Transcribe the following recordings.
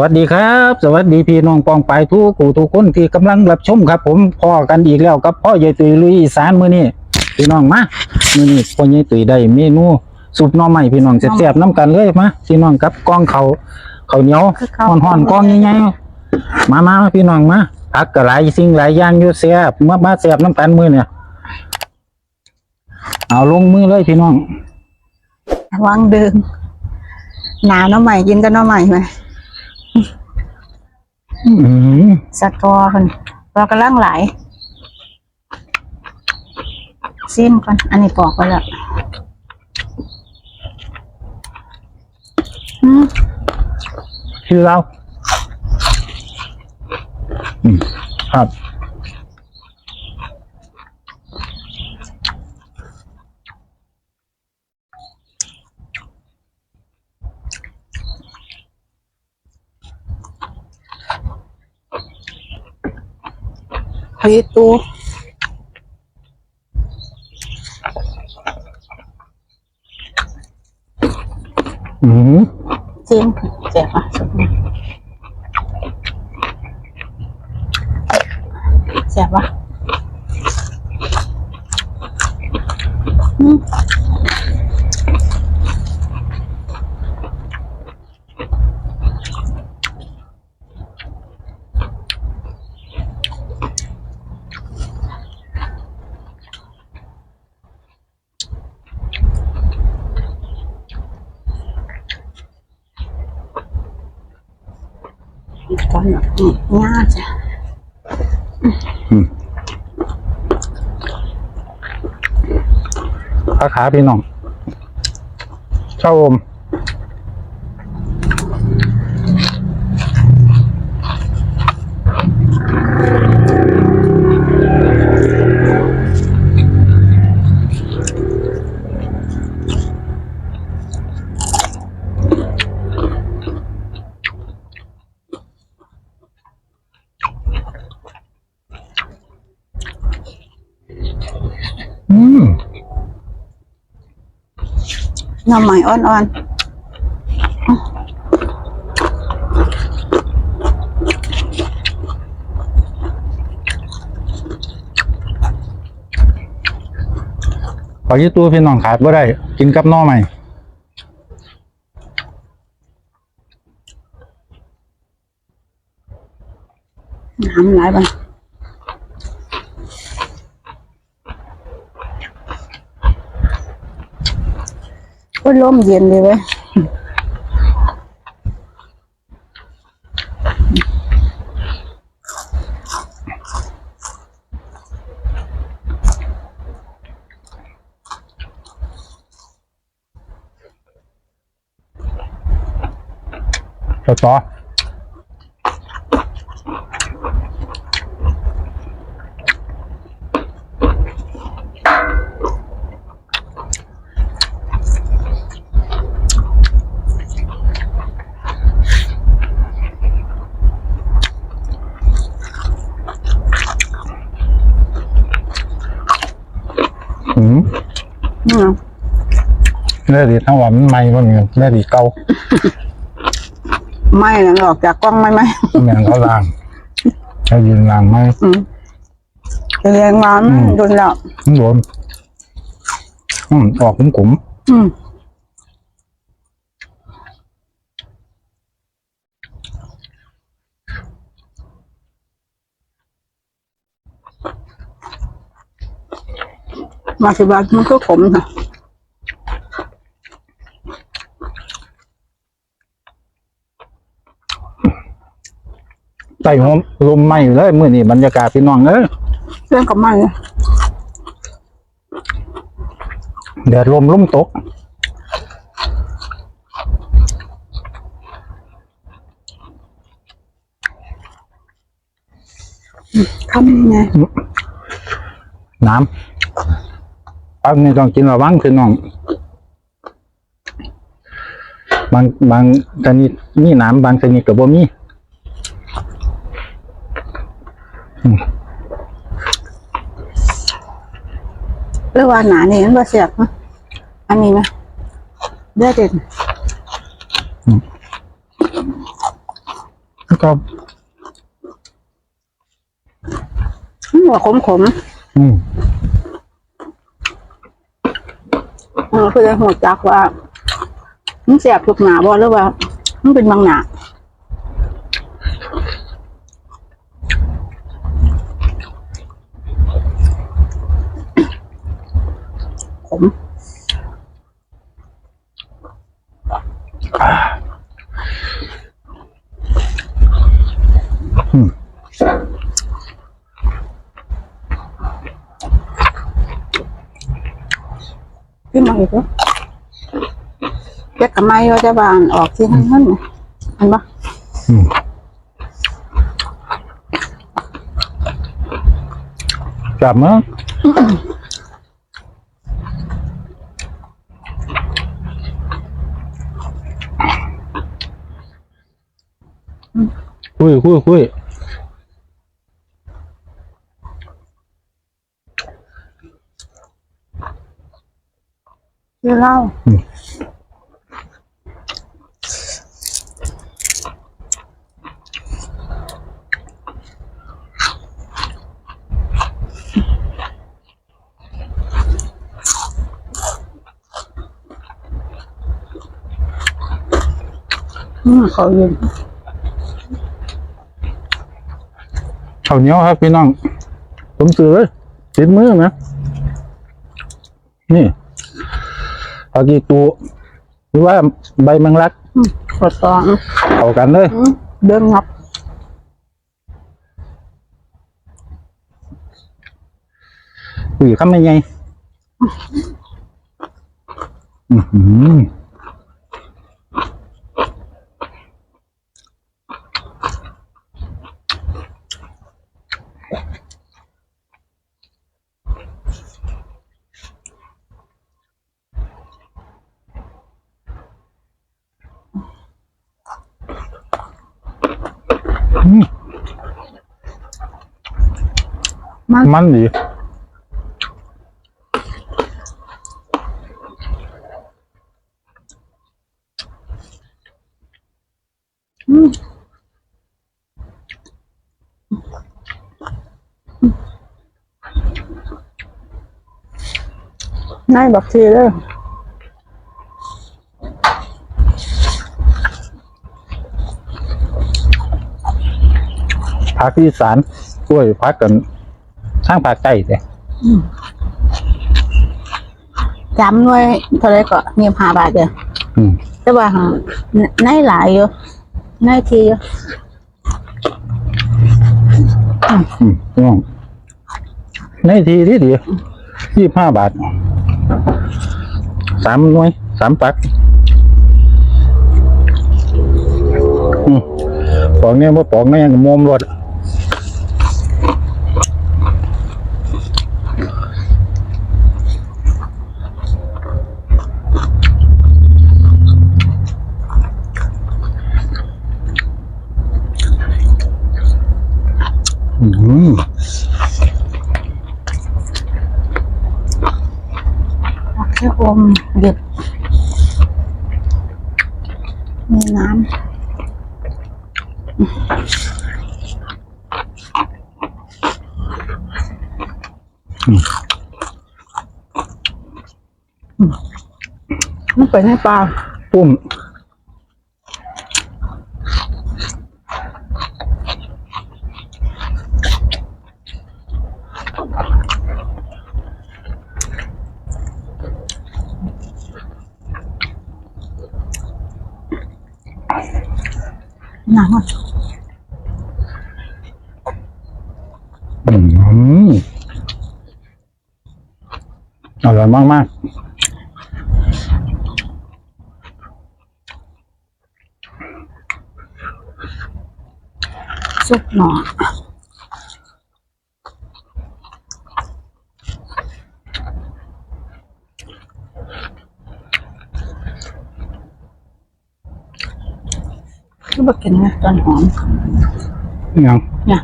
วัสดีครับ สวัสดีพี่น้องปองไปทุกผู้ทุกคนที่กำลังรับชมครับ ผมพ่อกันอีกแล้วกับพ่อใหญ่ตุยลุยสานมื้อนี้พี่น้องมามือนี้พ่อใหญ่ตุยได้เมนูซุปน่อไม้พี่น้องแซ่บๆน้ำกันเลยมาพี่น้องกับก้องเขาวข้าเหนียวห่อนๆกล้องใหญ่ๆมามาพี่น้องมาผักก็หลายสิ่งหลายอย่างอยู่แซ่บมามาแซ่บน้ำกันมือเนี่ยเอาลงมือเลยพี่น้องวางเดิมหนาน้อใหม่กินกันน้อใหม่ไหม สตอคนตัวกระลังหลายซิมก่อน อันนี้ปอกไปแล้วอืมชื่อเราครับ เฮ้ยตูอืม ซิมเจ็บอะสุดเจ็บปะอืม ตอนนี้ง่าจ้ะขาขาพี่น้องชาอม น้ำใหม่อ่อนขอยืดตัวพี่น้องขาดบ่ได้ กินกับหน้อใหม่ๆน้ำไหลไป ก็ลมเย็นดีเว้ยต่อต่ออืม อืม แม่ดีทั้งวันมันใหม่มันเงินแม่ดีเก่าไม่นะออกจากกล้องไม่ไหมแม่งเขาล้างเขายืนล้างไหมอืมเรียงมาอืมโดนแล้วมันโดนอืมออกขุมขุมอืมมาสิบาทมันก็ขมค่ะ ใต้หัวลมไหม้เลยมื่อนี้บรรยากาศพี่น้องเอ้ยเรื่องกับมันเนี่ยแดดลมลมตก คำไงน้ำปักนี่ต้องกินระวังพี่น้อง บางบางชนิดมีน้ำบางชนิดกับบ่มี เรื่องว่าหนานี่มันบ่เสียบนะอันนี้นะเลือดเด่นก็หัวขมขมอืมๆเออเพื่อหัวจักว่า มันแสบทุกหนาบ่หรือว่า มันเป็นบางหนา ขึ้นมาอีกแล้วเจ็ดกับไม้ว่าจะบานออกที่นั่นนั่นเห็นปะอืมจับมั้งคุยคุยคุย เดี๋ยวเล่าอืมเขาเย็นข้าวเหนียวครับพี่น้อง ผมซื้อเลยติดมือนะ นี่ ปากีตูหรือว่าใบแมงลักอืมกดตองเข้ากันเลยอืมเดินงับคุยคำยังไงอือหืออืม มันมันดีอืมนายบอกทีเลย พักอีสานกล้วยพักกันทางภาคใต้แต่จำหน่วยเท่าไรก็มีห้าบาทเดียวอืมแต่ว่าหาในหลายอยู่ในทีอยู่อืมพี่น้องในทีที่ดียี่ห้าบาทสามหน่วยสามปักอืมปอกเนี่ยว่าปอกเนี่ยยังมอมรถ อืมแค่อมเด็ดมีน้ำมันเป็นให้ปลาปุ้ม น้ำมันอืมอร่อยมากมากซุปหน่อ คือบอกกินนะตอนหอมๆยังเนี่ย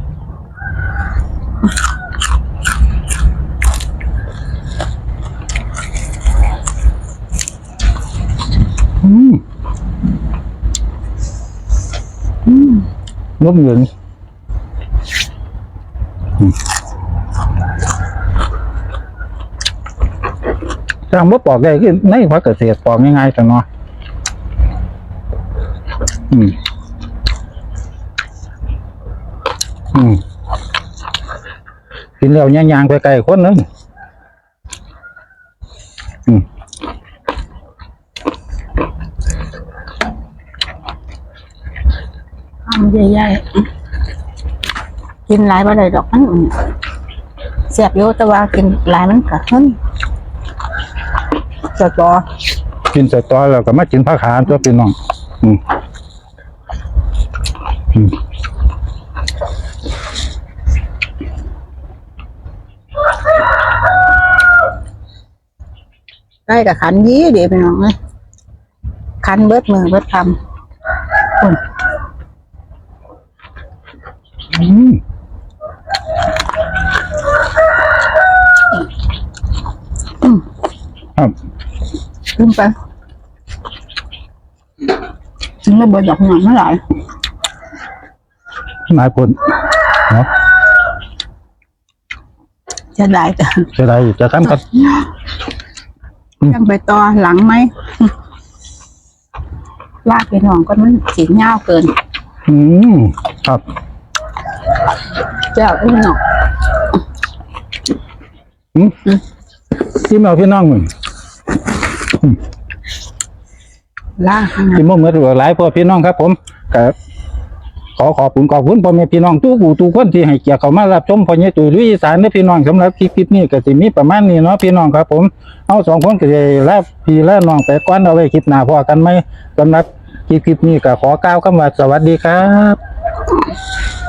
อืมอืมงบเงินอืมจำว่าปอกได้คือในพักเกษตรปอกง่ายๆจังเนาะอืม อืมกินแล้วย่างๆไปไกลคนนึงอืมทำใหญ่ๆกินหลายบ่ได้ดอกมันเสียบอยู่แต่ว่ากินหลายมันก็หึ่นสตอกินเสร็จตอนแล้วก็มากินผักขาตัวพี่น้อง อืมอืม กับขันยี่เดี๋ยวไปน้องเลยขันเบิดมือเบิดคำอุ่นอืมครับขึ้นไปถึงระเบิดดอกหนอนเมื่อไหร่นายพลเนาะจะได้แต่จะได้จะทำกัน ยังไปต่อหลังไหมลากไปน้องก็มันสีเงาวเกิน อืมครับเจ้าอุ้มน้องอืมที่แมวพี่น้องมึงลากให้นะที่มั่เหมือนหลายพ่อพี่น้องครับ ผมก็ ขอขอบคุณขอบคุณพ่อแม่พี่น้องทุกผู้ทุกคนที่ให้เกียรติเข้ามารับชมพ่อใหญ่ตุ้ยลุยอีสานเด้อพี่น้องสำหรับคลิปคลิปนี้ก็สิมีประมาณนี้เนาะพี่น้องครับผมเอาสองคนก็จะลาพี่และน้องไปก่อนเอาไว้คลิปหน้าพอกันไหมสำหรับคลิปคลิปนี้ก็ขอกล่าวคำว่าสวัสดีครับ